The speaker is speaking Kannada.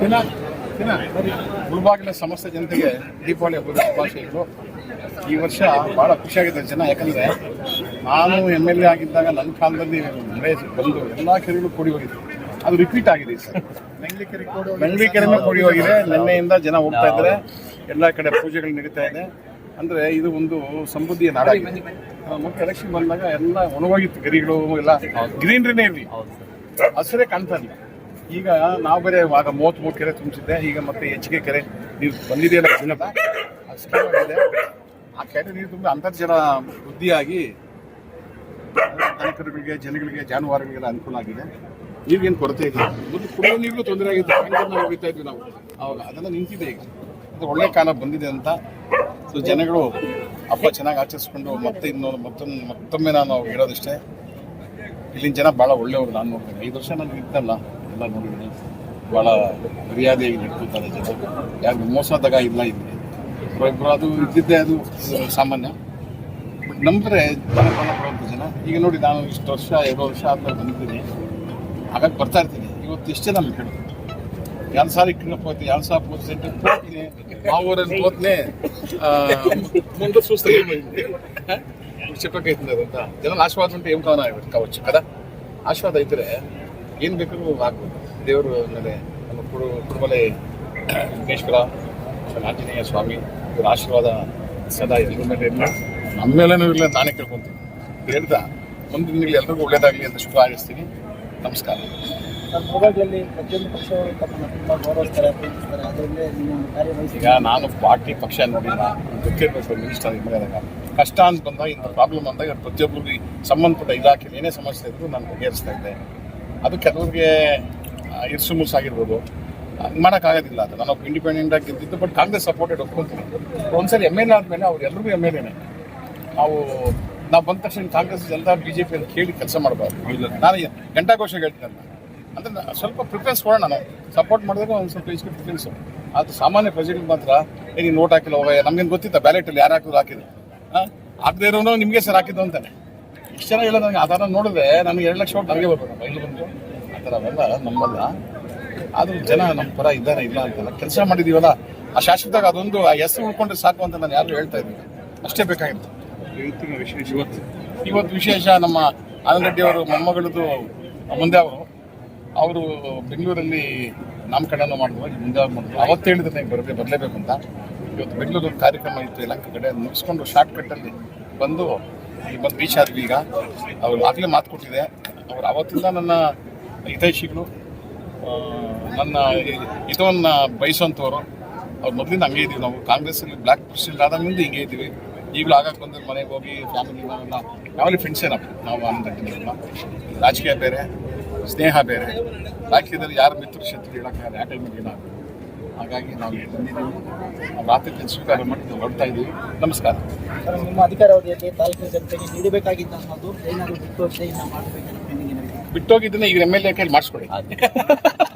ದಿನ ದಿನ ಮುಳುಬಾಗಿಲ ಸಮಸ್ತ ಜನತೆಗೆ ದೀಪಾವಳಿ ಹಬ್ಬದ ಶುಭಾಶಯಗಳು ಈ ವರ್ಷ ಬಹಳ ಖುಷಿಯಾಗಿದೆ ಜನ ಯಾಕಂದ್ರೆ ನಾನು ಎಂ ಎಲ್ ಎ ಆಗಿದ್ದಾಗ ನನ್ನ ಕಾಲದಲ್ಲಿ ಮಳೆ ಬಂದು ಎಲ್ಲ ಕೆರೆಗಳು ಕೂಡಿ ಹೋಗಿದೆ ಅದು ರಿಪೀಟ್ ಆಗಿದೆ ಸರ್ ಬೆಂಗಳೂರು ಕೆರೆನೂ ಕೂಡಿ ಹೋಗಿದೆ. ನಿನ್ನೆಯಿಂದ ಜನ ಹೋಗ್ತಾ ಇದ್ದಾರೆ. ಎಲ್ಲ ಕಡೆ ಪೂಜೆಗಳು ನಡೀತಾ ಇದೆ. ಅಂದ್ರೆ ಇದು ಒಂದು ಸಮೃದ್ಧಿಯ ನಾಡಾಗಿದೆ ಆ, ಮತ್ತೆ ಎಲೆಕ್ಷನ್ ಬಂದಾಗ ಎಲ್ಲ ಒಣಗೋಗಿತ್ತು ಗರಿಗಳು ಎಲ್ಲ ಗ್ರೀನ್ರಿನೇ ಇರಲಿ ಹಸಿರೇ ಕಾಣ್ತಾ ಇಲ್ಲ. ಈಗ ನಾವು ಬೇರೆ ಆಗ ಮೂವತ್ಮೂರು ಕೆರೆ ತುಂಬಿಸಿದ್ದೆ, ಈಗ ಮತ್ತೆ ಹೆಚ್ಚಿಗೆ ಕೆರೆ ನೀರು ಬಂದಿದೆಯಲ್ಲ ಅಷ್ಟೇ ಆ ಕೆರೆ ನೀರು ತುಂಬ ಅಂತರ್ಜಲ ವೃದ್ಧಿಯಾಗಿ ರೈತರಿಗೆ ಜನಗಳಿಗೆ ಜಾನುವಾರುಗಳಿಗೆಲ್ಲ ಅನುಕೂಲ ಆಗಿದೆ. ನೀರಿಗೇನು ಕೊರತೆ ಇದೆ ಮೊದಲು ಕುಡಿಯೋ ನೀರಿಗೂ ತೊಂದರೆ ಆಗಿದೆ ಹೋಗ್ತಾ ಇದ್ವಿ ನಾವು. ಅವಾಗ ಅದೆಲ್ಲ ನಿಂತಿದೆ ಈಗ. ಅದು ಒಳ್ಳೆ ಕಾಲ ಬಂದಿದೆ ಅಂತ ಸೊ ಜನಗಳು ಹಬ್ಬ ಚೆನ್ನಾಗಿ ಆಚರಿಸ್ಕೊಂಡು ಮತ್ತೆ ಇನ್ನೊಂದು ಮತ್ತೊಂದು ಮತ್ತೊಮ್ಮೆ ನಾನು ಹೇಳೋದಷ್ಟೇ. ಇಲ್ಲಿನ ಜನ ಭಾಳ ಒಳ್ಳೆಯವರು. ನಾನು ನೋಡ್ತೇನೆ ಐದು ವರ್ಷ ನಾನು ಇದ್ದಲ್ಲ. ಎಲ್ಲ ನೋಡಿದ್ದೀನಿ ಭಾಳ ಮರ್ಯಾದೆಯಾಗಿ ನಡ್ಕೊತಾರೆ ಜನ ಯಾರು ಮೋಸದಾಗ ಇಲ್ಲ ಇಲ್ಲಿ ಒಬ್ಬರು ಅದು ಇದ್ದಿದ್ದೆ ಅದು ಸಾಮಾನ್ಯ ಬಟ್ ನಂಬಿದ್ರೆ ಜನ ಭಾಳ ಕೊಡುವಂಥ ಜನ ಈಗ ನೋಡಿ ನಾನು ಇಷ್ಟು ವರ್ಷ ಎರಡು ವರ್ಷ ಆದ್ಮೇಲೆ ಬಂದಿದ್ದೀನಿ ಹಾಗಾಗಿ ಬರ್ತಾ ಇರ್ತೀನಿ ಇವತ್ತು ಇಷ್ಟೇ ನಮ್ಗೆ ಹೇಳೋದು ಎರಡು ಸಾರಿ ಕಿನ್ನಪ್ಪ ಹೋಯ್ತು ಎರಡು ಸಾವಿರ ಮೂವತ್ತು ಸೆಂಟ್ ಹೋಗ್ತೀನಿ ಆ ಊರಲ್ಲಿ ಹೋದ್ನೆ ಮುಂದೆ చూస్తే చెప్పకైతుంది అదంతా జనాలు ఆశీర్వాదం ఉంటే ఏం కావాలి కావచ్చు కదా ఆశీర్వాదం అయితే ఏం ಬೇಕಾದ್ರೂ ಆಗ್ಬೋದು. ದೇವರು ಆಮೇಲೆ ನಮ್ಮ ಕುಡು ಕುಡುಮಲೆ ವಿಘ್ನೇಶ್ವರ ಆಮೇಲೆ ಆಂಜನೇಯ ಸ್ವಾಮಿ ಇವ್ರ ಆಶೀರ್ವಾದ ಸದಾ ಎಲ್ಲರ ಮೇಲೆ ಇರಲಿ. ನಮ್ಮ ಮೇಲೇನೂ ಇರಲಿ ಅಂತ ನಾನೇ ಕೇಳ್ಕೊಂತೀನಿ. ಹೇಳ್ದ ಮುಂದಿನ ದಿನಗಳು ಎಲ್ರಿಗೂ ಒಳ್ಳೇದಾಗಲಿ ಅಂತ ಶುಭ ಹಾರೈಸ್ತೀನಿ. ನಮಸ್ಕಾರ. ಈಗ ನಾನು ಪಾರ್ಟಿ ಪಕ್ಷ ನೋಡಿಲ್ಲ. ಗೊತ್ತಿರಬೇಕು ಮಿನಿಸ್ಟರ್ ಇದ್ದಾಗ ಕಷ್ಟ ಅಂತ ಬಂದಾಗ ಇಂಥ ಪ್ರಾಬ್ಲಮ್ ಅಂದಾಗ ಪ್ರತಿಯೊಬ್ಬರಿಗೆ ಸಂಬಂಧಪಟ್ಟ ಇಲಾಖೆಯಲ್ಲಿ ಏನೇ ಸಮಸ್ಯೆ ಇದ್ರೂ ನಾನು ಬಗೆಹರಿಸ್ತಾ ಇದ್ದೆ. ಅದು ಕೆಲವ್ರಿಗೆ ಇರ್ಸು ಮುರ್ಸು ಆಗಿರ್ಬೋದು ಮಾಡೋಕ್ಕಾಗೋದಿಲ್ಲ ಅದು ನಾನು ಇಂಡಿಪೆಂಡೆಂಟ್ ಆಗಿ ಗೆದ್ದಿದ್ದು ಬಟ್ ಕಾಂಗ್ರೆಸ್ ಸಪೋರ್ಟೆಡ್ ಒಪ್ಕೊಂತೀನಿ ಒಂದ್ಸರಿ ಎಂ ಎಲ್ ಎ ಆದಮೇಲೆ ಅವ್ರು ಎಲ್ರಿಗೂ ಎಂ ಎಲ್ ಎನೇ ನಾವು ನಾವು ಬಂದ ತಕ್ಷಣ ಕಾಂಗ್ರೆಸ್ ಎಲ್ಲ ಬಿ ಜೆ ಪಿ ಅಂತ ಕೇಳಿ ಕೆಲಸ ಮಾಡಬಾರ್ದು. ನಾನು ಗಂಟಾಘೋಷ ಹೇಳ್ತೀನಲ್ಲ. ಅಂದ್ರೆ ಸ್ವಲ್ಪ ಪ್ರಿಫರೆನ್ಸ್ ಕೊಡೋಣ ನಾವು. ಸಪೋರ್ಟ್ ಮಾಡಿದಾಗ ಒಂದು ಸ್ವಲ್ಪ ಇಷ್ಟು ಪ್ರಿಫರೆನ್ಸ್ ಅದು ಸಾಮಾನ್ಯ ಪ್ರೆಸಿಡೆಂಟ್ ಮಾತ್ರ ಏ ನೀನು ನೋಟ್ ಹಾಕಿಲ್ಲ ಹೋಗ ನಮ್ಗೇನು ಗೊತ್ತಿತ್ತ? ಬ್ಯಾಲೆಟಲ್ಲಿ ಯಾರು ಹಾಕಿದ್ರು ಹಾಕಿದ್ರು. ಹಾಂ ಆಗದೆ ಇರೋನು ನಿಮಗೆ ಸರ್ ಹಾಕಿದ್ದು ಅಂತಾನೆ. ಇಷ್ಟು ಜನ ಹೇಳೋದು ನನಗೆ ಆ ಥರ ನೋಡಿದ್ರೆ ನನಗೆ ಎರಡು ಲಕ್ಷ ಓಟ್ ನನಗೆ ಬರ್ಬೇಕು. ಬೈಲು ಬಂದು. ಆ ಥರ ಅವೆಲ್ಲ ನಮ್ಮಲ್ಲ. ಆದರೂ ಜನ ನಮ್ಮ ಪರ ಇದ್ದಾರೆ ಇಲ್ಲ ಅಂತಲ್ಲ. ಕೆಲಸ ಮಾಡಿದೀವಲ್ಲ ಆ ಶಾಶ್ವತವಾಗಿ ಅದೊಂದು ಆ ಹೆಸರು ಉಳ್ಕೊಂಡ್ರೆ ಸಾಕು ಅಂತ ನಾನು ಯಾರು ಹೇಳ್ತಾ ಇದ್ದೀನಿ ಅಷ್ಟೇ ಬೇಕಾಗಿತ್ತು. ಇವತ್ತಿನ ವಿಶೇಷ. ಇವತ್ತು. ಇವತ್ತು ವಿಶೇಷ ನಮ್ಮ ಆನಂದ್ ರೆಡ್ಡಿ ಅವರು ಮೊಮ್ಮಗಳದ್ದು ಮುಂದೆ ಅವರು ಅವರು ಬೆಂಗಳೂರಲ್ಲಿ ನಾಮಕರಣ ಮಾಡಿದ್ರು ಮುಂದೆ ಅವ್ರು ಮಾಡಿದ್ರು ಅವತ್ತು ಹೇಳಿದ್ರೆ ನನಗೆ ಬರಲೇಬೇಕು ಅಂತ. ಇವತ್ತು ಬೆಂಗಳೂರು ಕಾರ್ಯಕ್ರಮ ಇತ್ತು ಇಲಾಖೆ ಕಡೆ ಮುಗಿಸ್ಕೊಂಡು ಶಾರ್ಟ್ ಕಟ್ಟಲ್ಲಿ ಬಂದು ಇಲ್ಲಿ ಬಂದು ರೀಚ್ ಆದ್ವಿ ಈಗ. ಅವ್ರು ಆಗಲೇ ಮಾತು ಕೊಟ್ಟಿದೆ. ಅವ್ರು ಅವತ್ತಿಂದ ನನ್ನ ಹಿತೈಷಿಗಳು ನನ್ನ ಇದನ್ನು ಬಯಸುವಂಥವ್ರು ಅವ್ರು ಮೊದಲಿಂದ ಹಂಗೆ ಇದೀವಿ ನಾವು. ಕಾಂಗ್ರೆಸ್ಸಲ್ಲಿ ಬ್ಲ್ಯಾಕ್ ಪ್ರೆಸಿಡೆಂಟ್ ಮುಂದೆ ಹಿಂಗೆ ಇದ್ದೀವಿ. ಈಗಲೂ ಆಗಕ್ಕೆ ಬಂದ್ರೆ ಮನೆಗೆ ಹೋಗಿ ಫ್ಯಾಮಿಲಿ ನಾವೆಲ್ಲ ಫ್ಯಾಮಿಲಿ ಫ್ರೆಂಡ್ಸೇನ ನಾವು. ನಾವು ಆನಂದ ರಾಜಕೀಯ ಬೇರೆ, ಸ್ನೇಹ ಬೇರೆ. ರಾಜಕೀಯದಲ್ಲಿ ಯಾರು ಮಿತ್ರ ಶತ್ರು ಹೇಳೋಕ್ಕಾಗಲ್ಲ ಟೈಮಿಗೆ ಏನಾಗುತ್ತೆ ಹಾಗಾಗಿ ನಾವು ಇಲ್ಲಿ ಬಂದಿದ್ದೀವಿ ರಾತ್ರಿ ಸ್ವೀಕಾರ ಮಾಡಿ ನಾವು ಹೊರಡ್ತಾ ಇದ್ದೀವಿ. ನಮಸ್ಕಾರ. ಸರ್, ನಿಮ್ಮ ಅಧಿಕಾರಾವಧಿಯಲ್ಲಿ ತಾಲೂಕಿನ ಜನತೆಗೆ ನೀಡಬೇಕಾಗಿದ್ದ ಅನ್ನೋದು ಏನಾದರೂ ಬಿಟ್ಟು ಮಾಡಬೇಕು ಬಿಟ್ಟೋಗಿದ್ದನ್ನ ಈಗ ಎಂ ಎಲ್ ಎ ಕೈಲಿ ಮಾಡಿಸ್ಕೊಡಿ.